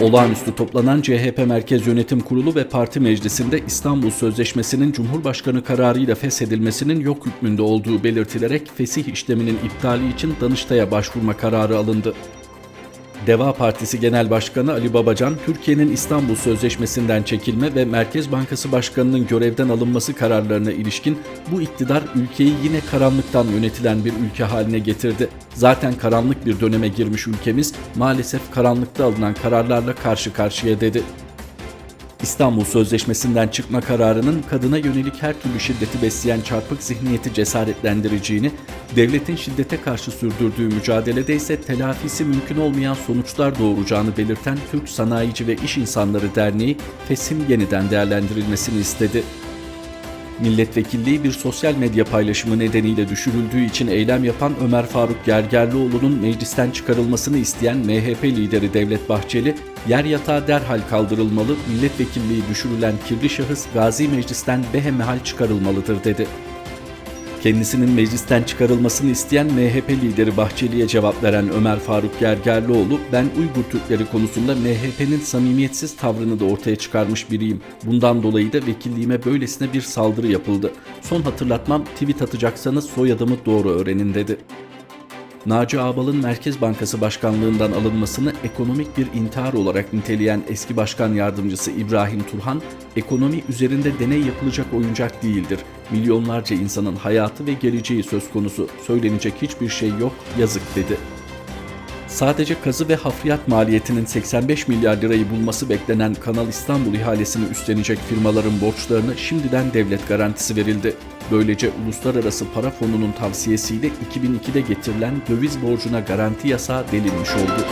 Olağanüstü toplanan CHP Merkez Yönetim Kurulu ve Parti Meclisi'nde İstanbul Sözleşmesi'nin Cumhurbaşkanı kararıyla feshedilmesinin yok hükmünde olduğu belirtilerek fesih işleminin iptali için Danıştay'a başvurma kararı alındı. Deva Partisi Genel Başkanı Ali Babacan, Türkiye'nin İstanbul Sözleşmesi'nden çekilme ve Merkez Bankası Başkanı'nın görevden alınması kararlarına ilişkin bu iktidar ülkeyi yine karanlıktan yönetilen bir ülke haline getirdi. Zaten karanlık bir döneme girmiş ülkemiz maalesef karanlıkta alınan kararlarla karşı karşıya dedi. İstanbul Sözleşmesi'nden çıkma kararının kadına yönelik her türlü şiddeti besleyen çarpık zihniyeti cesaretlendireceğini, devletin şiddete karşı sürdürdüğü mücadelede ise telafisi mümkün olmayan sonuçlar doğuracağını belirten Türk Sanayici ve İş İnsanları Derneği FES'in yeniden değerlendirilmesini istedi. Milletvekilliği bir sosyal medya paylaşımı nedeniyle düşürüldüğü için eylem yapan Ömer Faruk Gergerlioğlu'nun meclisten çıkarılmasını isteyen MHP lideri Devlet Bahçeli, yer yatağı derhal kaldırılmalı, milletvekilliği düşürülen kirli şahıs Gazi Meclis'ten behemehal çıkarılmalıdır dedi. Kendisinin meclisten çıkarılmasını isteyen MHP lideri Bahçeli'ye cevap veren Ömer Faruk Gergerlioğlu, ben Uygur Türkleri konusunda MHP'nin samimiyetsiz tavrını da ortaya çıkarmış biriyim. Bundan dolayı da vekilliğime böylesine bir saldırı yapıldı. Son hatırlatmam tweet atacaksanız soyadımı doğru öğrenin dedi. Naci Ağbal'ın Merkez Bankası Başkanlığından alınmasını ekonomik bir intihar olarak niteleyen eski başkan yardımcısı İbrahim Turhan, ekonomi üzerinde deney yapılacak oyuncak değildir. Milyonlarca insanın hayatı ve geleceği söz konusu. Söylenecek hiçbir şey yok, yazık dedi. Sadece kazı ve hafriyat maliyetinin 85 milyar lirayı bulması beklenen Kanal İstanbul ihalesini üstlenecek firmaların borçlarına şimdiden devlet garantisi verildi. Böylece Uluslararası Para Fonu'nun tavsiyesiyle 2002'de getirilen döviz borcuna garanti yasağı delinmiş oldu.